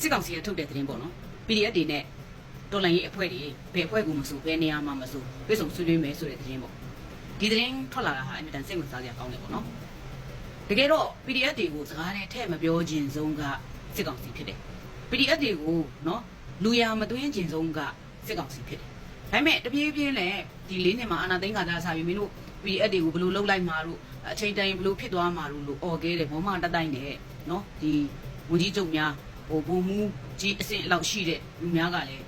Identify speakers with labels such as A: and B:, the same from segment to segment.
A: စစ်ကောင်စီကထုတ်တဲ့သတင်းပေါ့နော် PDF တွေနဲ့တော်လိုင်းရေးအဖွဲ့တွေဘယ်အဖွဲ့ကူမဆိုဘယ်နေရာမှာမဆိုပြေဆုံးဆွေးနွေးမယ်ဆိုတဲ့သတင်းပေါ့ဒီသတင်းထွက်လာတာဟာအမြဲတမ်းစိတ်ဝင်စားစရာကောင်းတယ်ပေါ့နော်တကယ်တော့ PDF တွေကိုစကားနဲ့ထည့်မပြောခြင်းဆုံးကစစ်ကောင်စီဖြစ်တယ် PDF တွေကိုနော်လူရမသွင်းခြင်းဆုံးကစစ်ကောင်စီဖြစ်တယ်ဒါပေမဲ့တပြေးပြေးနဲ့ဒီလေးနှစ်မှာအာနာသိန်းကသာစာပြီးမင်းတို့ PDF တွေကိုဘယ်လိုလုပ်လိုက်မှာတို့အချိန်တိုင်းဘယ်လိုဖြစ်သွားမှာတို့လို့អော်ခဲ့တယ်ဘောမတက်တိုင်းနဲ့နော်ဒီဝန်ကြီးချုပ်များ ဟိုဘုံမူကြီးအစ်စ်လောက်ရှိတဲ့လူများကလည်း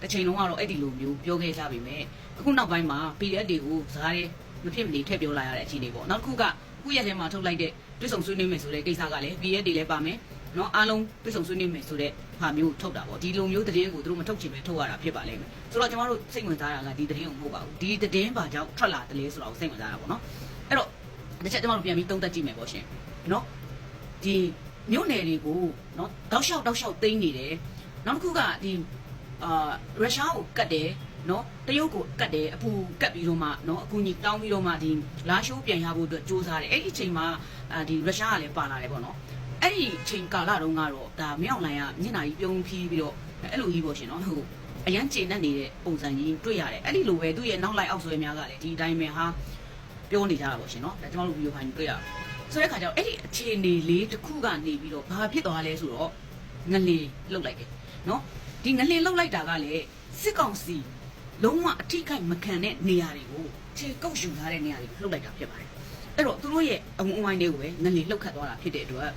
A: တစ်ချိန်လုံးကတော့အဲ့ဒီလိုမျိုးပြောခဲ့ကြပြီမဲ့အခုနောက်ပိုင်းမှာ PDF တွေကိုစကားတွေမဖြစ်မနေထည့်ပြောလာရတဲ့အခြေအနေပေါ့နောက်တစ်ခုကခုရက်ထဲမှာထုတ်လိုက်တဲ့တွစ်ဆုံဆွေးနွေးမယ်ဆိုတဲ့ကိစ္စကလည်း PDF တွေလည်းပါမယ်နော်အားလုံးတွစ်ဆုံဆွေးနွေးမယ်ဆိုတဲ့ဟာမျိုးထုတ်တာပေါ့ဒီလိုမျိုးသတင်းကိုသူတို့မထုတ်ချင်ပဲထုတ်ရတာဖြစ်ပါလိမ့်မယ်ဆိုတော့ကျွန်တော်တို့စိတ်ဝင်စားတာကဒီသတင်းကိုမဟုတ်ပါဘူးဒီသတင်းဘာကြောင့်ထွက်လာတယ်လဲဆိုတော့စိတ်ဝင်စားတာပေါ့နော်အဲ့တော့တစ်ချက်ကျွန်တော်တို့ပြန်ပြီးသုံးသပ်ကြည့်မယ်ပေါ့ရှင်နော်ဒီ မြို့နယ်တွေကိုနော်တောက်လျှောက်တောက်လျှောက်သိမ်းနေတယ်နောက်တစ်ခုကဒီအာရုရှားကိုကတ်တယ်နော်တရုတ်ကိုကတ်တယ်အပူကတ်ပြီးတော့မှနော်အကူကြီးတောင်းပြီးတော့မှဒီလာရှိုးပြန်ရဖို့အတွက်စ조사တယ်အဲ့ဒီအချိန်မှာအာဒီရုရှားကလည်းပါလာတယ်ပေါ့နော်အဲ့ဒီချိန်ကာလတုန်းကတော့ဒါမင်းအောင်လိုင်ကမျက်နှာကြီးပြုံးဖြီးပြီးတော့အဲ့လိုကြီးပေါ့ရှင်နော်ဟိုအရန်ကျေနပ်နေတဲ့ပုံစံကြီးတွေ့ရတယ်အဲ့ဒီလိုပဲသူ့ရဲ့နောက်လိုက်အောက်ဆွဲများကလည်းဒီအတိုင်းပဲဟာပြောနေကြတာပေါ့ရှင်နော်ဒါကျွန်တော်တို့ဗီဒီယိုဖိုင်တွေ့ရအောင် ဆိုတဲ့ခါကျတော့အဲ့ဒီအခြေအနေလေးတစ်ခုကနေပြီးတော့ဘာဖြစ်သွားလဲဆိုတော့ငလင်လှုပ်လိုက်တယ်နော်ဒီငလင်လှုပ်လိုက်တာကလည်းစစ်ကောင်စီလုံးဝအထိခိုက်မခံတဲ့နေရာတွေကိုခြေကုပ်ယူထားတဲ့နေရာတွေကိုလှုပ်လိုက်တာဖြစ်ပါတယ်အဲ့တော့သူတို့ရဲ့အဝန်းအဝိုင်းတွေကိုပဲငလင်လှုပ်ခတ်သွားတာဖြစ်တဲ့အတွက်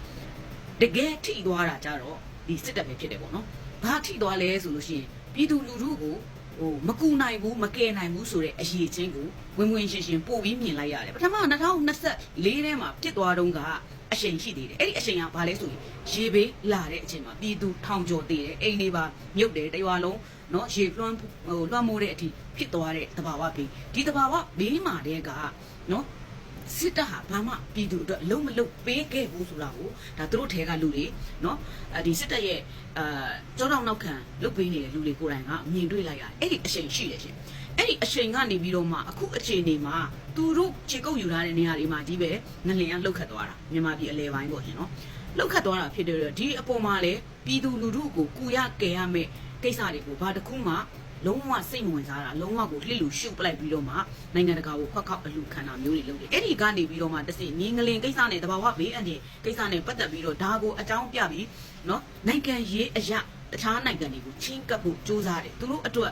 A: တကယ်ထိသွားတာကြတော့ဒီစစ်တပ်ပဲဖြစ်တယ်ပေါ့နော်။ဘာထိသွားလဲဆိုလို့ရှိရင်ပြည်သူလူထုကို ဟိုမကူနိုင်ဘူးမကယ်နိုင်ဘူးဆိုတဲ့အရေးချင်းကိုဝင်ဝင်ရှင်းရှင်းပို့ပြီးမြင်လိုက်ရတယ်။ပထမ2024ထဲမှာဖြစ်သွားတုန်းကအချိန်ရှိသေးတယ်။အဲ့ဒီအချိန်ကဘာလဲဆိုရင်ရေဘေးလာတဲ့အချိန်မှာပြည်သူထောင်ကျော်သေးတယ်။အိမ်တွေပါမြုပ်တယ်တရွာလုံးနော်ရေလွှမ်းဟိုလွှမ်းမိုးတဲ့အထိဖြစ်သွားတဲ့တဘာဝဘေးဒီတဘာဝဘေးမှာတဲ့ကနော် စစ်တပ်ဟာဘာမှပြည်သူအတွက်အလုံးမလုံးပေးခဲ့ဘူးဆိုတာကိုဒါသူတို့ထဲကလူတွေเนาะအဲဒီစစ်တပ်ရဲ့အာကြောတောင်နောက်ခံလုတ်ပေးနေတဲ့လူတွေကိုယ်တိုင်ကမြင်တွေ့လိုက်ရတယ်အဲ့ဒီအချိန်ရှိတယ်ရှင်အဲ့ဒီအချိန်ကနေပြီးတော့မှအခုအချိန်နေမှာသူတို့ခြေကုပ်ယူထားတဲ့နေရာတွေမှာဒီပဲငလျင်ကလှုပ်ခတ်သွားတာမြန်မာပြည်အလဲပိုင်းပေါ့ရှင်เนาะလှုပ်ခတ်သွားတာဖြစ်တဲ့အတွက်ဒီအပေါ်မှာလည်းပြည်သူလူထုကိုကူရကယ်ရမယ့်ကိစ္စတွေကိုဘာတစ်ခုမှ လုံးဝစိတ်မဝင်စားတာလုံးဝကိုလှစ်လူရှုပ်ပလိုက်ပြီးတော့မှနိုင်ငံတကာကိုခွက်ခောက်အလူခံတာမျိုးတွေလုပ်တယ်အဲ့ဒီကနေပြီးတော့မှတစ်စိငင်းငလင်ကိစ္စနဲ့တဘာဝဘေးအန္တရာယ်ကိစ္စနဲ့ပတ်သက်ပြီးတော့ဒါကိုအကြောင်းပြပြီးနော်နိုင်ငံရေးအရာတခြားနိုင်ငံတွေကိုချင်းကပ်ဖို့ကြိုးစားတယ်သူတို့အတွက်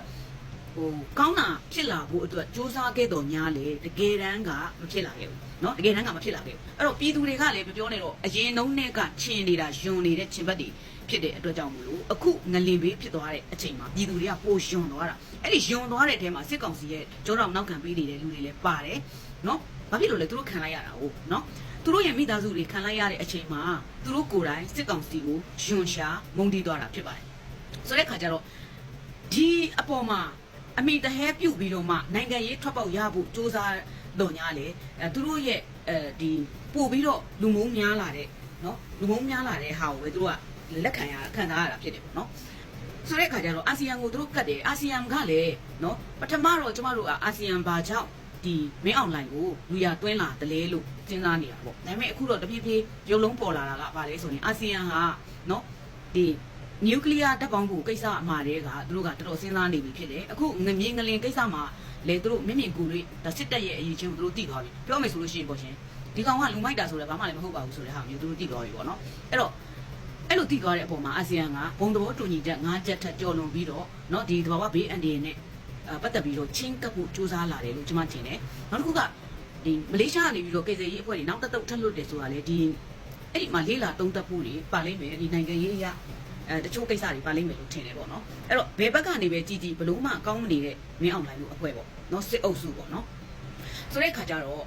A: ဟိုကောင်းတာဖြစ်လာဖို့အတွက်စ조사ခဲ့တော်များလေတကယ်တမ်းကမဖြစ်လာခဲ့ဘူးเนาะတကယ်တမ်းကမဖြစ်လာခဲ့ဘူးအဲ့တော့ပြည်သူတွေကလည်းပြောနေတော့အရင်နှုံးနဲ့ကချင်နေတာယွန်နေတဲ့ချင်ဘက်တွေဖြစ်တဲ့အတွက်ကြောင့်မလို့အခုငလင်ဘေးဖြစ်သွားတဲ့အချိန်မှာပြည်သူတွေကပိုယွန်သွားတာအဲ့ဒီယွန်သွားတဲ့အထဲမှာစစ်ကောင်စီရဲ့ကြောတော့နောက်ခံပေးနေတဲ့လူတွေလည်းပါတယ်เนาะဘာဖြစ်လို့လဲသူတို့ခံလိုက်ရတာ哦เนาะသူတို့ရဲ့မိသားစုတွေခံလိုက်ရတဲ့အချိန်မှာသူတို့ကိုယ်တိုင်စစ်ကောင်စီကိုယွန်ရှာမုန်းတီးသွားတာဖြစ်ပါတယ်ဆိုတဲ့ခါကျတော့ဒီအပေါ်မှာ အမိတဟဲပြုတ်ပြီးတော့မှနိုင်ငံရေးထွက်ပေါက်ရဖို့စ조사တော်ညာလေသူတို့ရဲ့အဲဒီပို့ပြီးတော့လူမုံများလာတဲ့နော်လူမုံများလာတဲ့ဟာကိုပဲသူတို့ကလက်ခံရခံစားရတာဖြစ်တယ်ပေါ့နော်ဆိုတဲ့အခါကျတော့အာဆီယံကိုသူတို့ကတ်တယ်အာဆီယံကလည်းနော်ပထမတော့ကျမတို့ကအာဆီယံဘာကြောင့်ဒီမင်းအောင်လိုင်ကိုလူရတွင်းလာတလဲလို့စဉ်းစားနေတာပေါ့ဒါပေမဲ့အခုတော့တဖြည်းဖြည်းရုပ်လုံးပေါ်လာတာကဘာလဲဆိုရင်အာဆီယံဟာနော်ဒီ နျူကလ িয়ার တပ်ပေါင်းဖို့ကိစ္စအမှားတွေကသူတို့ကတော်တော်စဉ်းစားနေပြီဖြစ်တယ်အခုငမြင်ငလင်ကိစ္စမှာလေသူတို့မြင့်မြင့်ကူတွေဒါစစ်တပ်ရဲ့အရေးချင်းကိုသူတို့သိသွားပြီပြောမယ်ဆိုလို့ရှိရင်ပေါ့ရှင်ဒီကောင်ကလူမိုက်တာဆိုလည်းဘာမှလည်းမဟုတ်ပါဘူးဆိုတဲ့ဟာမျိုးသူတို့သိသွားပြီပေါ့နော်အဲ့တော့အဲ့လိုသိသွားတဲ့အပေါ်မှာအာဆီယံကဘုံသဘောတူညီချက်၅ချက်ထပ်ကျော်လွန်ပြီးတော့เนาะဒီသဘာဝဘေးအန်ဒီရဲ့နဲ့ပတ်သက်ပြီးတော့ချင်းကပ်ဖို့စူးစမ်းလာတယ်လို့ကျွန်မထင်တယ်နောက်တစ်ခုကဒီမလေးရှားကနေပြီးတော့ကေဇေရေးအဖွဲ့တွေနောက်တစ်တုပ်ထပ်လွတ်တယ်ဆိုတာလေဒီအဲ့ဒီမှာလေးလာတုံးတက်ဖို့တွေပါလိမ့်မယ်ဒီနိုင်ငံရေးအရာ အဲတချို့ကိစ္စတွေပါလိမ့်မယ်လို့ထင်တယ်ပေါ့နော်အဲ့တော့ဘယ်ဘက်ကနေပဲကြည်ကြည်ဘလို့မှအကောင်းမနေတဲ့မင်းအောင်လှိုင်လို့အဖွဲ့ပေါ့နော်စစ်အုပ်စုပေါ့နော်ဆိုတဲ့ခါကျတော့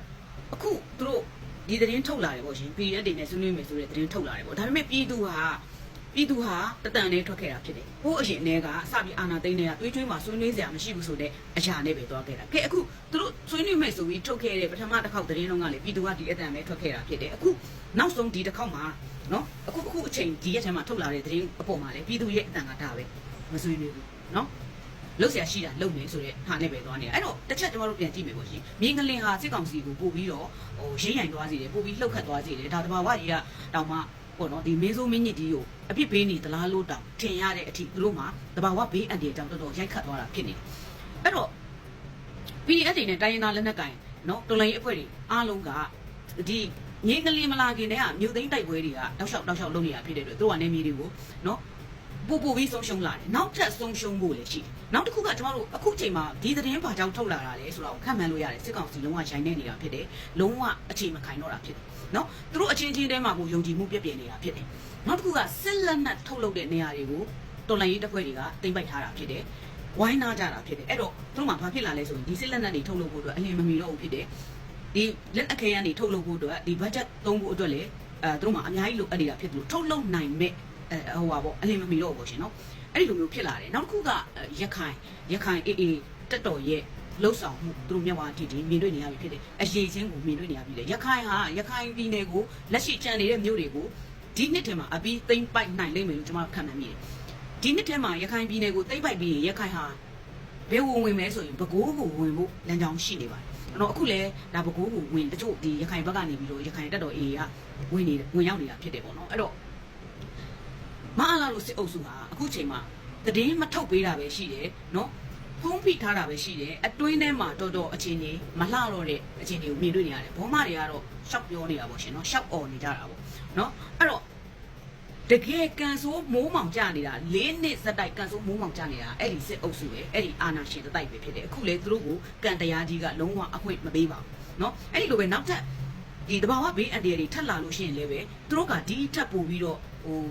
A: အခုသူတို့ဒီသတင်းထုတ်လာတယ်ပေါ့ရှင် PDF တွေနဲ့ဆွေးနွေးမယ်ဆိုတဲ့သတင်းထုတ်လာတယ်ပေါ့ဒါပေမဲ့ပြည်သူဟာ ပြည်သူဟာတတန်နဲ့ထွက်ခဲ့တာဖြစ်တယ်။ဟိုးအရင်အနေကစပြီးအာနာသိန်းတွေကတွေးကြွေးမှဆွေးနွေးစရာမရှိဘူးဆိုတဲ့အရာနဲ့ပဲသွားခဲ့တာ။ကဲအခုသူတို့ဆွေးနွေးမယ်ဆိုပြီးထုတ်ခဲ့တဲ့ပထမတစ်ခေါက်သတင်းလုံးကလေပြည်သူကဒီအတန်ပဲထွက်ခဲ့တာဖြစ်တယ်။အခုနောက်ဆုံးဒီတစ်ခေါက်မှာနော်အခုအခုအချိန်ဒီရက်ထဲမှာထုတ်လာတဲ့သတင်းအပေါ်မှာလေပြည်သူရဲ့အတန်ကဒါပဲမဆွေးနွေးဘူးနော်လောက်ဆရာရှိတာလုံနေဆိုတဲ့ဟာနဲ့ပဲသွားနေတာအဲ့တော့တစ်ချက်ကျွန်တော်တို့ပြန်ကြည့်မယ်ပေါ့ရှင်မြင်းကလင်ဟာစစ်ကောင်စီကိုပို့ပြီးတော့ဟိုရင်းရိုင်သွားစီတယ်ပို့ပြီးလှုပ်ခတ်သွားစီတယ်ဒါတဘာဝကြီးကတောင်မှ ပေါ့နော်ဒီမင်းဆိုးမင်းညစ်ကြီးကိုအပြစ်ပေးနေသလားလို့တောင်ထင်ရတဲ့အထိသူတို့မှတဘာဝဘေးအန်တီအကြောင်းတော်တော်ရိုက်ခတ်သွားတာဖြစ်နေတယ်အဲ့တော့ PDF တွေနဲ့တိုင်းရင်းသားလက်နက်ကင်နော်တော်လိုင်းအဖွဲ့တွေအားလုံးကဒီငင်းကလေးမလာခင်တည်းကမြို့သိမ်းတိုက်ပွဲတွေကတောက်လျှောက်တောက်လျှောက်လုပ်နေတာဖြစ်တဲ့အတွက်သူတို့ကနေမြေတွေကိုနော် ပို့ပို့ပြီးဆုံးရှုံးလာတယ်နောက်ထပ်ဆုံးရှုံးဖို့လည်းရှိတယ်နောက်တစ်ခုကကျမတို့အခုချိန်မှာဒီသတင်းဘာကြောင့်ထုတ်လာတာလဲဆိုတော့ခံမှန်းလို့ရတယ်စစ်ကောင်စီလုံးဝရိုင်းနေနေတာဖြစ်တယ်လုံးဝအခြေမခိုင်တော့တာဖြစ်တယ်နော်သူတို့အချင်းချင်းတဲမှာကိုယုံကြည်မှုပြည့်ပြည့်နေတာဖြစ်တယ်နောက်တစ်ခုကစစ်လက်နက်ထုတ်လုပ်တဲ့နေရာတွေကိုတော်လိုင်းရေးတပ်ဖွဲ့တွေကတင်ပိုက်ထားတာဖြစ်တယ်ဝိုင်းနာကြတာဖြစ်တယ်အဲ့တော့သူတို့မှဘာဖြစ်လာလဲဆိုရင်ဒီစစ်လက်နက်တွေထုတ်လုပ်ဖို့အတွက်အလင်းမမီတော့ဘူးဖြစ်တယ်ဒီလက်အခဲရန်တွေထုတ်လုပ်ဖို့အတွက်ဒီ budget သုံးဖို့အတွက်လည်းအဲသူတို့မှအများကြီးလိုအပ်နေတာဖြစ်တယ်လို့ထုတ်လုပ်နိုင်မဲ့အဲ ဟိုပါပေါ့အလင်းမမီတော့ဘူးရှင်နော်အဲ့ဒီလိုမျိုးဖြစ်လာတယ်နောက်တစ်ခုကရခိုင်ရခိုင်အေးအေးတက်တော်ရဲ့လှုပ်ဆောင်မှုသူတို့မျက်ဝါးတီတီမြင်တွေ့နေရပြီဖြစ်တယ်အရေးချင်းကိုမြင်တွေ့နေရပြီလေရခိုင်ဟာရခိုင်ပြည်နယ်ကိုလက်ရှိကြံနေတဲ့မြို့တွေကိုဒီနှစ်ထဲမှာအပြီးသိမ့်ပိုက်နိုင်လိမ့်မယ်လို့ကျွန်တော်ခံမှန်းမိတယ်ဒီနှစ်ထဲမှာရခိုင်ပြည်နယ်ကိုသိမ့်ပိုက်ပြီးရင်ရခိုင်ဟာဘယ်ဝင်ဝင်မဲဆိုရင်ဘကိုးကိုဝင်ဖို့လမ်းကြောင်းရှိနေပါတယ်အဲ့တော့အခုလဲဒါဘကိုးကိုဝင်တချို့ဒီရခိုင်ဘက်ကနေပြီးတော့ရခိုင်တက်တော်အေးကဝင်နေဝင်ရောက်နေတာဖြစ်တယ်ပေါ့နော်အဲ့တော့ မအားလာလို့စစ်အုပ်စုဟာအခုချိန်မှာတည်င်းမထုတ်ပေးတာပဲရှိတယ်နော်ဖုံးဖိထားတာပဲရှိတယ်အတွင်းထဲမှာတော်တော်အခြေအနေမလှတော့တဲ့အခြေအနေကိုမြင်တွေ့နေရတယ်ဘောမတွေကတော့ရှောက်ပြောနေတာပေါ့ရှင်နော်ရှောက်អော်နေကြတာပေါ့နော်အဲ့တော့တကယ်ကန်ဆိုးမိုးမောင်ကြနေတာ၄နှစ်စက်တိုက်ကန်ဆိုးမိုးမောင်ကြနေတာအဲ့ဒီစစ်အုပ်စုပဲအဲ့ဒီအာနာရှင်တိုက်ပဲဖြစ်တယ်အခုလေသူတို့ကိုကန်တရားကြီးကလုံးဝအခွင့်မပေးပါဘူးနော်အဲ့ဒီလိုပဲနောက်ထပ်ဒီတဘာဝဘေးအန်တီတွေထပ်လာလို့ရှိရင်လည်းပဲသူတို့ကဒီထပ်ပို့ပြီးတော့ဟို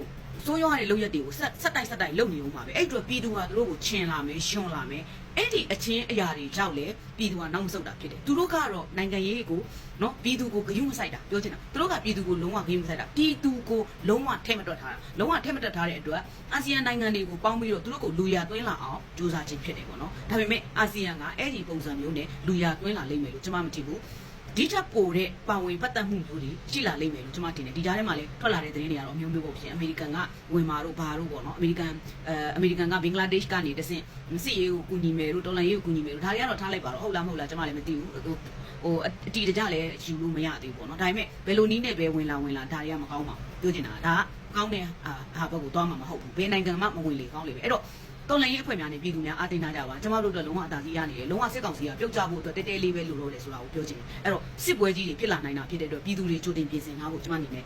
A: စိုးရွားတဲ့လုပ်ရက်တွေကိုဆက်ဆက်တိုက်ဆက်တိုက်လုပ်နေဦးမှာပဲအဲ့အတွက်ပြည်သူကသူတို့ကိုချင်လာမယ်ရှွန်လာမယ်အဲ့ဒီအချင်းအရာတွေကြောက်လေပြည်သူကနောက်မဆုတ်တာဖြစ်တယ်သူတို့ကတော့နိုင်ငံရေးကိုနော်ပြည်သူကိုဂရုမစိုက်တာပြောချင်တာသူတို့ကပြည်သူကိုလုံးဝဂရုမစိုက်တာပြည်သူကိုလုံးဝထဲမတွက်ထားတာလုံးဝထဲမတွက်ထားတဲ့အတွက်အာဆီယံနိုင်ငံတွေကိုပေါင်းပြီးတော့သူတို့ကိုလူရသွင်းလာအောင်ကြိုးစားခြင်းဖြစ်တယ်ပေါ့နော်ဒါပေမဲ့အာဆီယံကအဲ့ဒီပုံစံမျိုးနဲ့လူရသွင်းလာလိမ့်မယ်လို့ကျွန်မမထင်ဘူး ဒီထက်ပိုတဲ့ပါဝင်ပတ်သက်မှုမျိုးတွေရှိလာလိမ့်မယ်လို့ကျွန်မထင်တယ်ဒီကြားထဲမှာလည်းထွက်လာတဲ့သတင်းတွေကတော့အမျိုးမျိုးပေါ့ဖြစ်အမေရိကန်ကဝင်မာတို့ဘာတို့ပေါ့နော်အမေရိကန်အဲအမေရိကန်ကဘင်္ဂလားဒေ့ရှ်ကနေတဆင့်စစ်ရေးကိုကူညီမယ်တို့တော်လန်ရေးကိုကူညီမယ်တို့ဒါတွေကတော့ထားလိုက်ပါတော့ဟုတ်လားမဟုတ်လားကျွန်မလည်းမသိဘူးဟိုဟိုအတီတကြလည်းယူလို့မရသေးဘူးပေါ့နော်ဒါပေမဲ့ဘယ်လိုနည်းနဲ့ပဲဝင်လာဝင်လာဒါတွေကမကောင်းပါဘူးပြောချင်တာဒါကကောင်းတဲ့အာဟာဘက်ကိုသွားမှာမဟုတ်ဘူးဘယ်နိုင်ငံမှမဝင်လေကောင်းလေပဲအဲ့တော့ တော်လိုင်းရေးအဖွဲ့များနဲ့ပြည်သူများအားတင်းထားကြပါကျွန်တော်တို့တို့လုံးဝအသာစီးရနေတယ်လုံးဝစစ်ကောင်စီကပြုတ်ကြဖို့အတွက်တဲတဲလေးပဲလိုလို့လေဆိုတာကိုပြောချင်တယ်အဲ့တော့စစ်ပွဲကြီးတွေဖြစ်လာနိုင်တာဖြစ်တဲ့အတွက်ပြည်သူတွေကြိုတင်ပြင်ဆင်ထားဖို့ကျွန်မအနေနဲ့